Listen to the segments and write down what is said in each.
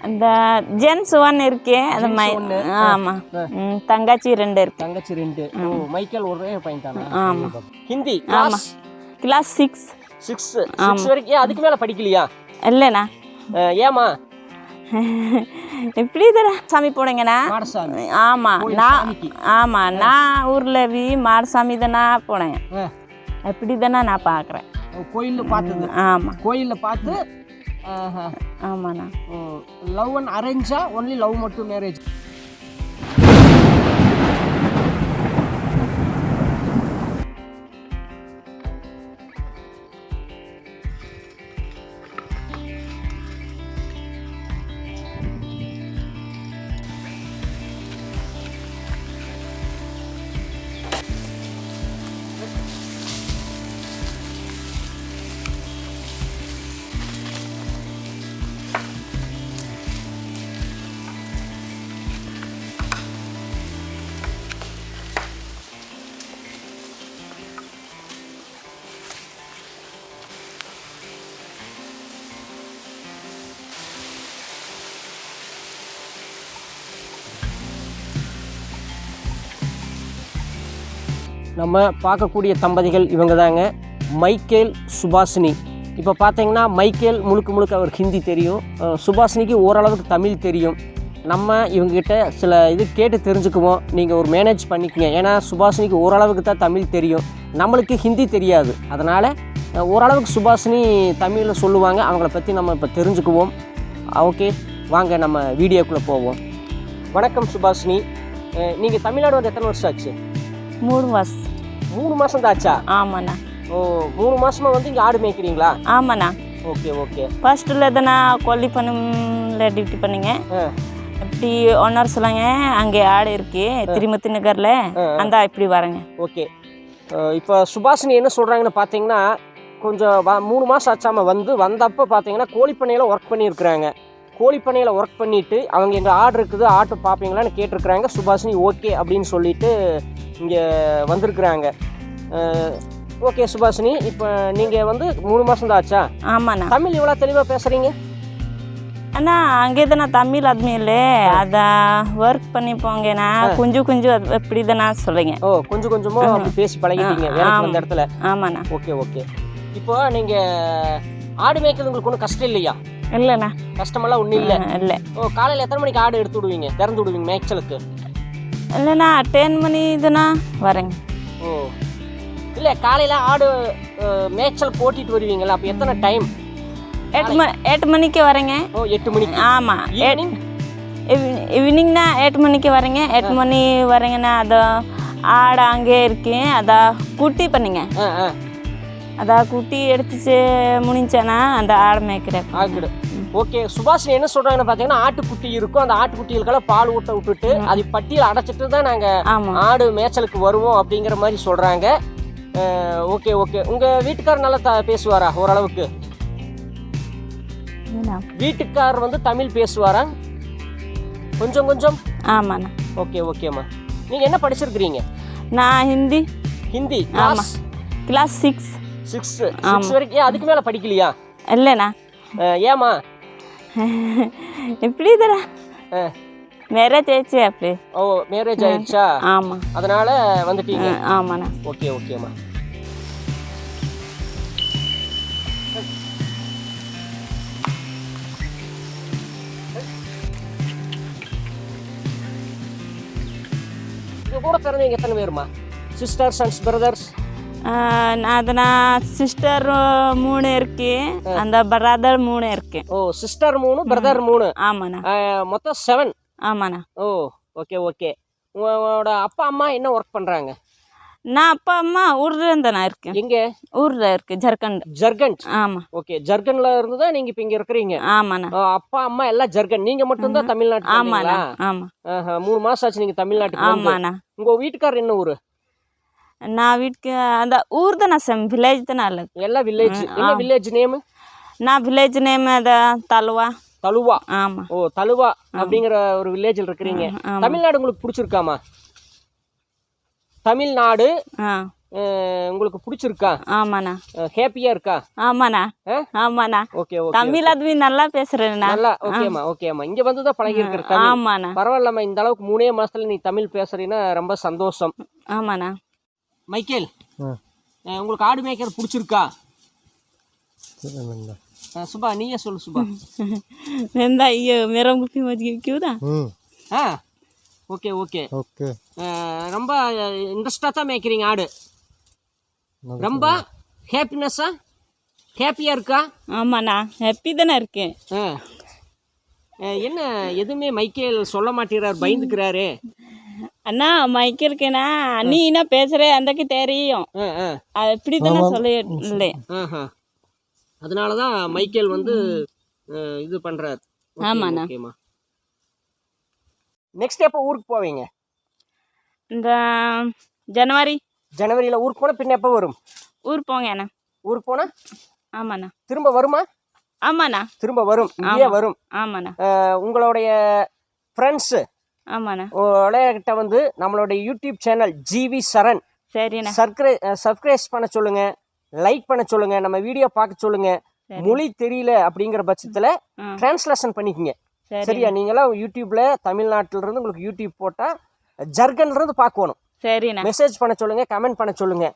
அந்த gents one இருக்கே அது மை ஆமாம் தங்கச்சி ரெண்டு இருக்கு. தங்கச்சி ரெண்டு. மைக்கேல் ஒரே பையன் தானா? ஆமா. Hindi class class six six six வரைக்கும் அதுக்கு மேல படிக்கலையா? இல்லைண்ணா. அஹ், ஏம்மா? இப்படி தானே சாமி போனீங்கண்ணா? ஆமாம் நான் ஆமாம் நான் ஊரில் வி மாடசாமி தானே போனேன். அப்படி தானே நான் பார்க்குறேன் கோயில்ல பார்த்தது. ஆமாம் கோயில்ல பார்த்து ஆமாண்ணா. லவ் அண்ட் அரேஞ்சா ஒன்லி லவ் மட்டும் மேரேஜ் நம்ம பார்க்கக்கூடிய தம்பதிகள் இவங்க தாங்க மைக்கேல் சுபாஷினி. இப்போ பார்த்தீங்கன்னா மைக்கேல் முழுக்க முழுக்க அவர் ஹிந்தி தெரியும். சுபாஷினிக்கு ஓரளவுக்கு தமிழ் தெரியும். நம்ம இவங்ககிட்ட சில இது கேட்டு தெரிஞ்சுக்குவோம். நீங்கள் ஒரு மேனேஜ் பண்ணிக்கங்க. ஏன்னா சுபாஷினிக்கு ஓரளவுக்கு தான் தமிழ் தெரியும். நம்மளுக்கு ஹிந்தி தெரியாது. அதனால் ஓரளவுக்கு சுபாஷினி தமிழில் சொல்லுவாங்க. அவங்கள பற்றி நம்ம இப்போ தெரிஞ்சுக்குவோம். ஓகே வாங்க நம்ம வீடியோக்குள்ளே போவோம். வணக்கம் சுபாஷினி. நீங்கள் தமிழ்நாடு வந்து எத்தனை வருஷம் ஆச்சு? மூணு மாஸ் மூணு மாதம் தான் ஆச்சா ஆமாண்ணா. ஓ மூணு மாசமா வந்து இங்கே ஆடு மேய்க்கிறீங்களா? ஆமாண்ணா. Okay okay. ஃபர்ஸ்ட்டில் தானே கொல்லி பண்ணும்ல டியூட்டி பண்ணீங்க. இப்படி ஒன்னார் சொல்லாங்க அங்கே ஆடு இருக்கு. திருமத்தி நகரில் அந்த இப்படி வரேங்க. ஓகே. இப்போ சுபாஷினி என்ன சொல்கிறாங்கன்னு பார்த்தீங்கன்னா கொஞ்சம் மூணு மாதம் ஆச்சாம வந்து வந்தப்போ பார்த்தீங்கன்னா கோழிப்பண்ணையில் ஒர்க் பண்ணியிருக்கிறாங்க. கோழிப்பண்ணையில் ஒர்க் பண்ணிவிட்டு அவங்க எங்கள் ஆடு இருக்குது ஆட்டு பார்ப்பீங்களான்னு கேட்டிருக்கிறாங்க. சுபாஷினி ஓகே அப்படின்னு சொல்லிட்டு இங்கே வந்திருக்கிறாங்க. ஓகே சுபாஷினி இப்போ நீங்கள் வந்து மூணு மாதம் தான் ஆச்சா? ஆமாண்ணா. தமிழ் இவ்வளோ தெளிவாக பேசுகிறீங்க அண்ணா அங்கே தானே தமிழ் ஆத்மி இல்லை அதான் ஒர்க் பண்ணி போங்கண்ணா கொஞ்சம் கொஞ்சம் அது இப்படி தானே சொல்லுங்க ஓ கொஞ்சம் கொஞ்சமாக அப்படி பேசி பழகிட்டீங்க வந்த இடத்துல? ஆமாண்ணா. ஓகே ஓகே இப்போ நீங்க ஆடு மேய்க்கிறது உங்களுக்கு ஒன்றும் கஷ்டம் இல்லையா? இல்லைண்ணா. கஷ்டமெல்லாம் ஒன்றும் இல்லை. இல்லை. ஓ காலையில் எத்தனை மணிக்கு ஆடு எடுத்து விடுவீங்க? திறந்து விடுவீங்க மேய்ச்சலுக்கு? இல்லைண்ணா டென் மணி தானே வரேங்க. ஓ. இல்லை காலையில் ஆடு மேய்ச்சல் போட்டிட்டு வருவீங்களா அப்போ எத்தனை டைம் எட்டு மணி எட்டு மணிக்கு வரேங்க. ஓ எட்டு மணிக்கு. ஆமாம் ஈவினிங் ஈவினிங்னா எட்டு மணிக்கு வரேங்க. எட்டு மணி வரேங்கண்ணா அது ஆடு அங்கே இருக்கு. அதை குட்டி பண்ணுங்க. ஆ ஆ. அதை குட்டி எடுத்துச்சு முடிஞ்சேன்னா அந்த ஆடு மேய்க்கிறேன் ஓகே சுபாஷினி என்ன சொல்றாங்கன்னு பார்த்தீங்கன்னா ஆட்டுக்குட்டி இருக்கும். அந்த ஆட்டுக்குட்டிகளுக்கெல்லாம் பால் ஊட்ட விட்டுட்டு அது பட்டியில் அடைச்சிட்டு தான் ஆமாம் ஆடு மேய்ச்சலுக்கு வருவோம் அப்படிங்கிற மாதிரி சொல்கிறாங்க ஓகே ஓகே. உங்கள் வீட்டுக்காரர் நல்லா பேசுவாரா ஓரளவுக்கு? வீட்டுக்காரர் வந்து தமிழ் பேசுவாரா? கொஞ்சம் கொஞ்சம்? ஆமாண்ணா. ஓகே ஓகேம்மா நீங்கள் என்ன படிச்சிருக்கிறீங்க? நான் Hindi. Hindi. Class class six six six வரைக்கும் அதுக்கு மேலே படிக்கலையா? இல்லைண்ணா. அஹ், ஏம்மா இப்படி தானே அஹ், மேரேஜ் ஆயிடுச்சு அப்படி. ஓ மேரேஜ் ஆயிடுச்சா? ஆமாம் அதனால வந்துட்டீங்க? ஆமாண்ணா. ஓகே ஓகேம்மா கூட பிறந்தவங்க எத்தனை பேருமா சிஸ்டர்ஸ் அண்ட் பிரதர்ஸ் அதனா சிஸ்டர் மூணு இருக்கு. அந்த பிரதர் மூணு இருக்கு. ஓ சிஸ்டர் மூணு பிரதர் மூணு. ஆமாண்ணா. மொத்தம் செவன் ஆமாண்ணா. ஓ ஓகே ஓகே உங்களோட அப்பா அம்மா என்ன ஒர்க் பண்ணுறாங்க நான் அப்பா அம்மா ஊர்ல இருந்தா இருக்கேன். எங்கே? ஊர்ல இருக்கு ஜர்க்கண்ட் ஜர்கண்ட்? ஆமா. ஓகே ஜர்கன்ல இருந்து தான் நீங்கள் இப்போ இங்கே இருக்கிறீங்க. ஆமாண்ணா. அப்பா அம்மா எல்லாம் ஜர்கன் நீங்கள் மட்டும்தான் தமிழ்நாட்டுக்கு ஆமாண்ணா வந்தீங்களா? ஆமா மூணு மாசம் ஆச்சு நீங்க தமிழ்நாட்டுக்கு. ஆமாண்ணா. உங்க வீட்டுக்காரர் என்ன ஊரு? நான் வீட்டுக்கு அந்த ஊர் தானே செம் வில்லேஜ் தானே இல்லை எல்லாம் வில்லேஜ் என்ன வில்லேஜ் நேம் நான் வில்லேஜ் நேம் அத தலுவா தலுவா ஆமா ஓ தலுவா அப்படிங்கிற ஒரு வில்லேஜில் இருக்கிறீங்க. தமிழ்நாடு உங்களுக்கு பிடிச்சிருக்காமா தமிழ்நாடு ஆ அஹ், உங்களுக்கு பிடிச்சிருக்கா ஆமாண்ணா ஹாப்பியா இருக்கா ஆமாண்ணா ஆ? ஆமாண்ணா ஓகே ஓகே தமிழ் அதுவே நல்லா பேசுறேண்ணா நல்லா ஓகேம்மா ஓகேம்மா இங்க வந்து தான் பழகி இருக்கிற தமிழ் ஆமாண்ணா பரவாயில்லம்மா இந்த அளவுக்கு மூணே மாசத்துல நீ தமிழ் பேசுறீன்னா ரொம்ப சந்தோஷம் ஆமாண்ணா மைக்கேல் உங்களுக்கு ஆடு மேய்க்கிறது பிடிச்சிருக்கா? சுபா நீயே சொல்லு சுபா நந்தா ஐயோ மேரா குப்பி மாதிரி கியூதா ஆ ஓகே ஓகே. ஓகே. ரொம்ப இன்ட்ரெஸ்டாக தான் மேய்க்கிறீங்க ஆடு. ரொம்ப ஹாப்பினஸ்ஸா ஹாப்பியாக இருக்கா? ஆமாண்ணா ஹாப்பி தானே இருக்கேன். என்ன எதுவுமே மைக்கேல் சொல்ல மாட்டேறார் பயந்துக்கிறாரு. அண்ணா மைக்கேலுக்குண்ணா நீ என்ன பேசுற அந்தக்கு தெரியும். எப்படி தானே சொல்ல அதனால தான் மைக்கேல் வந்து இது பண்ணுறாரு ஆமாண்ணா. நெக்ஸ்ட் எப்போ ஊருக்கு போவீங்க? இந்த ஜனவரி. ஜனவரியில் ஊருக்கு போனால் பின்ன எப்போ வரும்? ஊர் போங்க அண்ணா. ஊருக்கு போனால் ஆமாண்ணா. திரும்ப வருமா? ஆமாண்ணா. திரும்ப வரும். இங்கேயே வரும். ஆமாண்ணா. உங்களுடைய ஃப்ரெண்ட்ஸு ஆமாண்ணா. கிட்ட வந்து நம்மளுடைய யூடியூப் சேனல் ஜிவி சரண். சரிண்ணா. சப்ஸ்கிரை சப்ஸ்கிரைப் பண்ண சொல்லுங்க லைக் பண்ண சொல்லுங்க நம்ம வீடியோ பார்க்க சொல்லுங்க. மொழி தெரியல அப்படிங்கிற பட்சத்தில். டிரான்ஸ்லேஷன் பண்ணிக்கங்க. சரி சரியா? நீங்களாம் யூடியூப்ல தமிழ்நாட்டில இருந்து உங்களுக்கு யூடியூப் போட்டா ஜர்கன்ல இருந்து பார்க்கணும். சரிண்ணா. மெசேஜ் பண்ண சொல்லுங்க கமெண்ட் பண்ண சொல்லுங்க.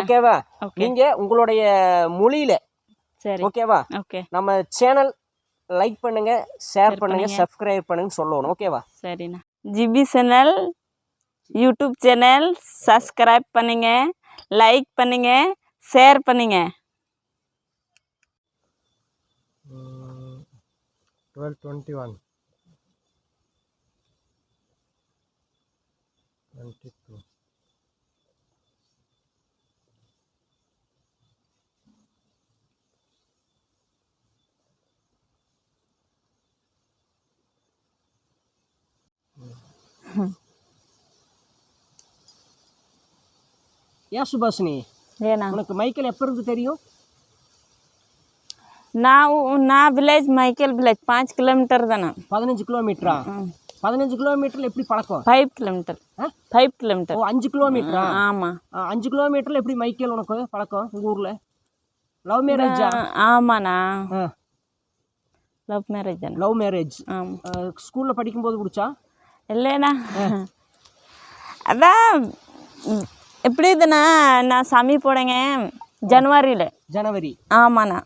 ஓகேவா? ஓகே. நீங்க உங்களுடைய மொழியில சரி. ஓகேவா? ஓகே. நம்ம சேனல் லைக் பண்ணுங்க ஷேர் பண்ணுங்க சப்ஸ்கிரைப் பண்ணுங்க சொல்லணும் ஓகேவா? சரிண்ணா. JB channel YouTube channel subscribe பண்ணுங்க லைக் பண்ணுங்க ஷேர் பண்ணுங்க ஏன் சுபாஷினி? ஏண்ணா உனக்கு மைக்கேல் எப்போ இருந்து தெரியும்? நான் நான் வில்லேஜ் மைக்கேல் வில்லேஜ் பாஞ்சு கிலோமீட்டர் தானே. பதினஞ்சு கிலோமீட்டரா? பதினஞ்சு கிலோமீட்டரில் எப்படி பழக்கம்? Five kilometre. Five kilometre. ஓ அஞ்சு கிலோமீட்டரா? ஆமாம் அஞ்சு கிலோமீட்டரில் எப்படி மைக்கேல் உனக்கு பழக்கம் உங்கள் ஊரில்? Love marriage? ஆமாண்ணா. Love marriage love marriage. ஸ்கூலில் படிக்கும்போது பிடிச்சா இல்லைண்ணா. அதான் எப்படி இதுண்ணா நான் சாமி போடங்க ஜனவரியில். ஜனவரி. ஆமாண்ணா.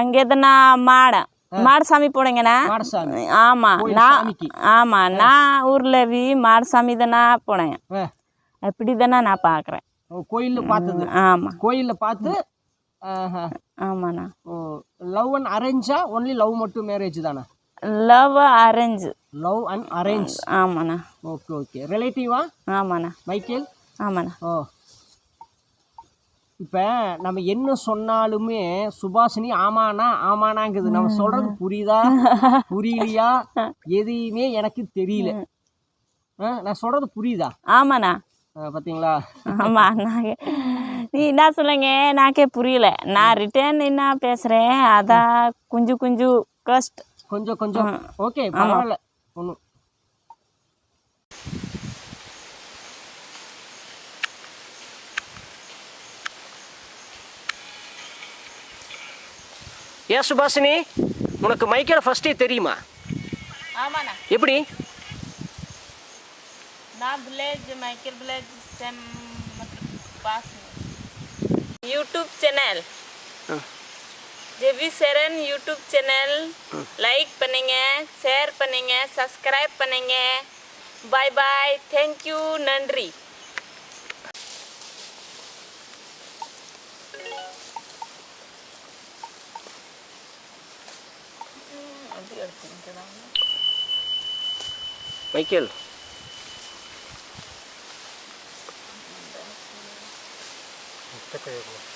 அங்கே எதுனா மாடை. மாடு சாமி போடுங்கண்ணா மாடசாமி. ஆமாம் நான். ஆமாம் நான் ஊரில் வி மாடு சாமி தானே போனேன் அப்படி தானே நான் பார்க்குறேன் கோயில்ல பார்த்தது. ஆமாம் கோயில்ல பார்த்து ஆமாண்ணா. லவ் அண்ட் அரேஞ்சா ஒன்லி லவ் மட்டும் மேரேஜ் தானா? Love arrange. Love and arrange. ஆமாண்ணா. Okay okay. ரிலேட்டிவா? ஆமாண்ணா. மைக்கேல்? ஆமாண்ணா. ஓ. இப்போ நம்ம என்ன சொன்னாலுமே சுபாஷினி ஆமாண்ணா ஆமாண்ணாங்குது. நம்ம சொல்றது புரியுதா? புரியலையா? எதையுமே எனக்கு தெரியல. நான் சொல்றது புரியுதா? ஆமாண்ணா. ஆ, பாத்தீங்களா? ஆமாம் நான் நீ என்ன சொல்லுங்க? நாக்கே புரியல. நான் ரிட்டர்ன் என்ன பேசுகிறேன் அதான் குஞ்சு குஞ்சு கஷ்ட் கொஞ்சம் கொஞ்சம். ஓகே பரவாயில்ல. ஒன்றும் ஏ சுபாஷினி உனக்கு மைக்கேல் ஃபர்ஸ்டே தெரியுமா? ஆமாண்ணா. எப்படி? நான் village Michael village same YouTube channel. ஆ. JB Charan YouTube channel like பண்ணுங்க ஷேர் பண்ணுங்க சப்ஸ்கிரைப் பண்ணுங்க பாய் பாய் தேங்க்யூ நன்றி மைக்கேல் Такое было.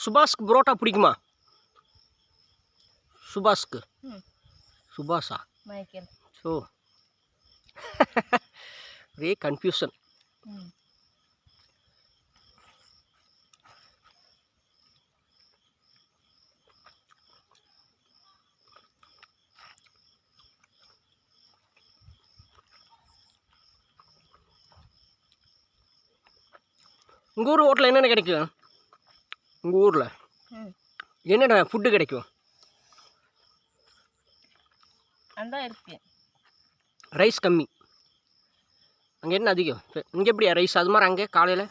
சுபாஷ்க்கு புரோட்டா பிடிக்குமா? சுபாஷ்க்கு. சுபாஷா? ஸோ ஒரே கன்ஃபியூஷன் உங்கள் ஊர் ஹோட்டலில் என்னென்ன கிடைக்கும்? உங்கள் ஊரில்? ம். என்னென்ன ஃபுட்டு கிடைக்கும்? ரைஸ் கம்மி. அங்கே என்ன அதிகம்? இங்கே எப்படியா ரைஸ் அது மாதிரி அங்கே காலையில்?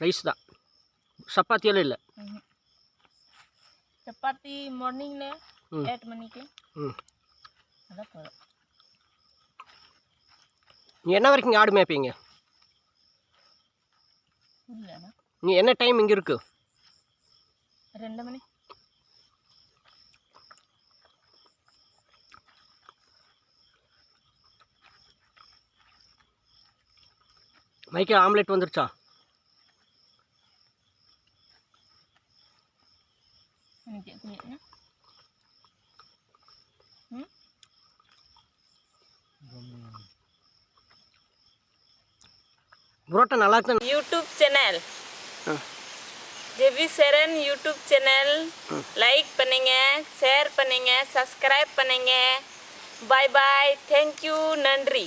ரைஸ் தானே சப்பாத்தியெல்லாம் இல்லை? சப்பாத்தி மார்னிங்கில். எட்டு மணிக்கு. ம். அதான் போதும். நீ என்ன வரைக்கும் ஆடு மேய்ப்பீங்க? நீ என்ன டைம் இங்கே இருக்கு? రెండమని மைக்கே ஆம்லெட் வந்துருச்சா புரோட்டா நல்லா இருக்கு YouTube channel JB Charan YouTube channel. Like பண்ணுங்க ஷேர் பண்ணுங்க சப்ஸ்கிரைப் பண்ணுங்க. பாய் பாய் தேங்க்யூ நன்றி.